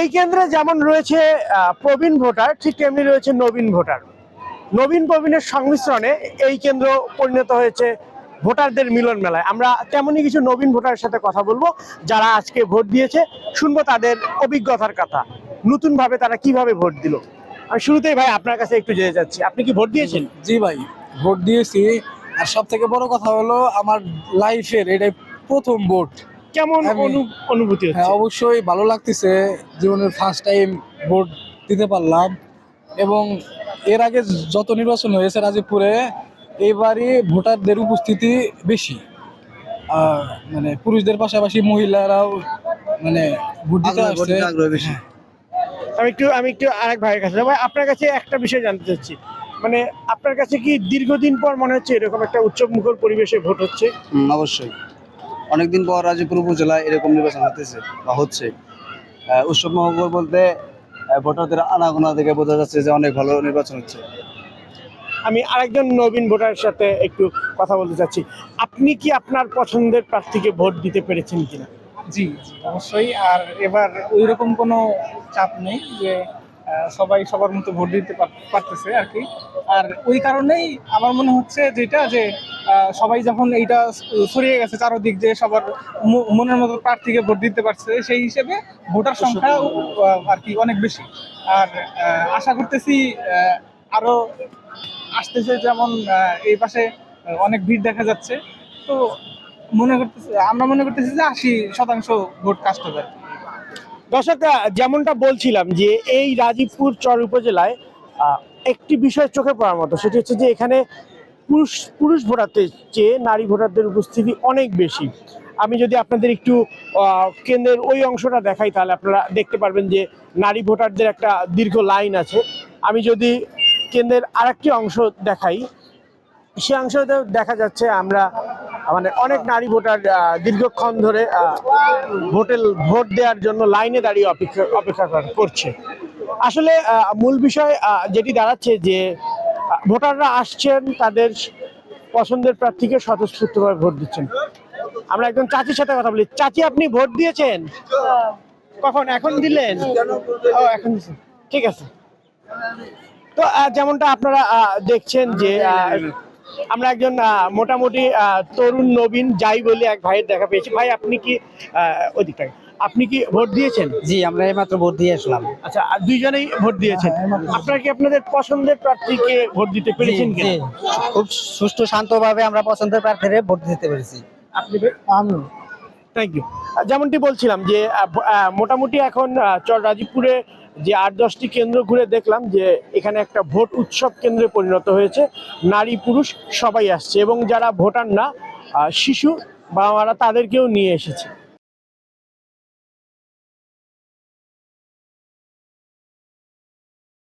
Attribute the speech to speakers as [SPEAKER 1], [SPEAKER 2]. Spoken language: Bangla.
[SPEAKER 1] এই কেন্দ্রে যেমন রয়েছে প্রবীণ ভোটার, ঠিক তেমনি রয়েছে নবীন ভোটার। নবীন প্রবীণের সংমিশ্রণে এই কেন্দ্র পরিণত হয়েছে ভোটারদের মিলন মেলায়। আমরা তেমনই কিছু নবীন ভোটারের সাথে কথা বলব, যারা আজকে ভোট দিয়েছে, শুনব তাদের অভিজ্ঞতার কথা। নতুন ভাবে তারা কীভাবে ভোট দিল? আমি শুরুতেই ভাই আপনার কাছে একটু যেতে যাচ্ছি। আপনি কি ভোট দিয়েছেন?
[SPEAKER 2] জি ভাই, ভোট দিয়েছি। আর সব থেকে বড় কথা হলো, আমার লাইফের এটাই প্রথম ভোট।
[SPEAKER 1] কেমন অনুভূতি
[SPEAKER 2] হ্যাঁ
[SPEAKER 1] হচ্ছে?
[SPEAKER 2] অবশ্যই ভালো লাগতেছে জীবনের ফার্স্ট টাইম ভোট দিতে পারলাম। এবং এর আগে যত নির্বাচন হয়েছে রাজীবপুরে এইবারই ভোটারদের উপস্থিতি বেশি। মানে পুরুষদের পাশাপাশি মহিলারাও মানে ভোট দিতে আসছে।
[SPEAKER 3] বেশি।
[SPEAKER 1] আমি একটু আমি একটু আরেক ভাইয়ের কাছে ভাই আপনার কাছে একটা বিষয় জানতে চাচ্ছি। মানে আপনার কাছে কি দীর্ঘদিন পর মনে হচ্ছে এরকম একটা উৎসব মুখর পরিবেশে ভোট হচ্ছে?
[SPEAKER 3] অবশ্যই। অনেকদিন পর রাজীবপুর উপজেলায় এরকম নির্বাচন হতেছে বা হচ্ছে। উৎসব মহকুর বলতে ভোটারদের আনাগোনা থেকে বোঝা যাচ্ছে যে অনেক ভালো নির্বাচন হচ্ছে।
[SPEAKER 1] আমি আরেকজন নবীন ভোটারের সাথে একটু কথা বলতে চাচ্ছি। আপনি কি আপনার পছন্দের প্রার্থীকে ভোট দিতে পেরেছেন কিনা?
[SPEAKER 4] জি জি অবশ্যই। আর এবার ওই রকম কোনো চাপ নেই যে সবাই সবার মতো ভোট দিতে পার- পারতেছে আর কি। আর ওই কারণেই আমার মনে হচ্ছে যেটা যে সবাই যখন এইটা ছড়িয়ে গেছে চারদিক যে সবার মনের মতো প্রার্থীকে ভোট দিতে পারছে, সেই হিসেবে ভোটার সংখ্যা আর কি অনেক বেশি। আর আশা করতেছি আরও আসতেছে যেমন এই পাশে অনেক ভিড় দেখা যাচ্ছে। তো মনে করতেছি, আমরা মনে করতেছি যে আশি শতাংশ ভোট কাস্ট হবে
[SPEAKER 1] দর্শকরা, যেমনটা বলছিলাম যে এই রাজীবপুর চর উপজেলায় একটি বিষয় চোখে পড়ার মতো, সেটি হচ্ছে যে এখানে পুরুষ পুরুষ ভোটারদের চেয়ে নারী ভোটারদের উপস্থিতি অনেক বেশি। আমি যদি আপনাদের একটু কেন্দ্রের ওই অংশটা দেখাই, তাহলে আপনারা দেখতে পারবেন যে নারী ভোটারদের একটা দীর্ঘ লাইন আছে। আমি যদি কেন্দ্রের আরেকটি অংশ দেখাই, সে অংশতে দেখা যাচ্ছে আমরা মানে অনেক নারী ভোটার দীর্ঘক্ষণ ধরে ভোটের, ভোট দেওয়ার জন্য লাইনে দাঁড়িয়ে অপেক্ষা অপেক্ষা কর- করছে। আসলে মূল বিষয় যেটি দাঁড়াচ্ছে যে ভোটাররা আসছেন, তাদের পছন্দের প্রার্থীকে স্বতঃস্ফূর্তভাবে ভোট দিচ্ছেন। আমরা একজন চাচির সাথে কথা বলি। চাচি, আপনি ভোট দিয়েছেন? কখন? এখন দিলেন? ও, এখন ঠিক আছে। তো যেমনটা আপনারা দেখছেন যে আমরা একজন আহ, মোটামুটি আহ, তরুণ নবীন যাই বলে এক ভাইয়ের দেখা পেয়েছি। ভাই আপনি কি আহ, ওদিকটায় আপনি কি ভোট দিয়েছেন?
[SPEAKER 5] জি আমরা এইমাত্র ভোট দিয়ে আসলাম।
[SPEAKER 1] আচ্ছা আর দুইজনেই ভোট দিয়েছেন। আপনারা কি আপনাদের পছন্দের প্রার্থীকে ভোট দিতে পেরেছেন
[SPEAKER 5] কি খুব সুষ্ঠু শান্তভাবে আমরা পছন্দের প্রার্থীরে ভোট দিতে পেরেছি।
[SPEAKER 1] আপনি থ্যাংক ইউ যেমনটি বলছিলাম যে মোটামুটি এখন চর রাজীবপুরে যে আট দশটি কেন্দ্র ঘুরে দেখলাম যে, এখানে একটা ভোট উৎসব কেন্দ্রে পরিণত হয়েছে, নারী পুরুষ সবাই আসছে এবং যারা ভোটার না শিশু বাবা মারা তাদেরকেও নিয়ে এসেছে।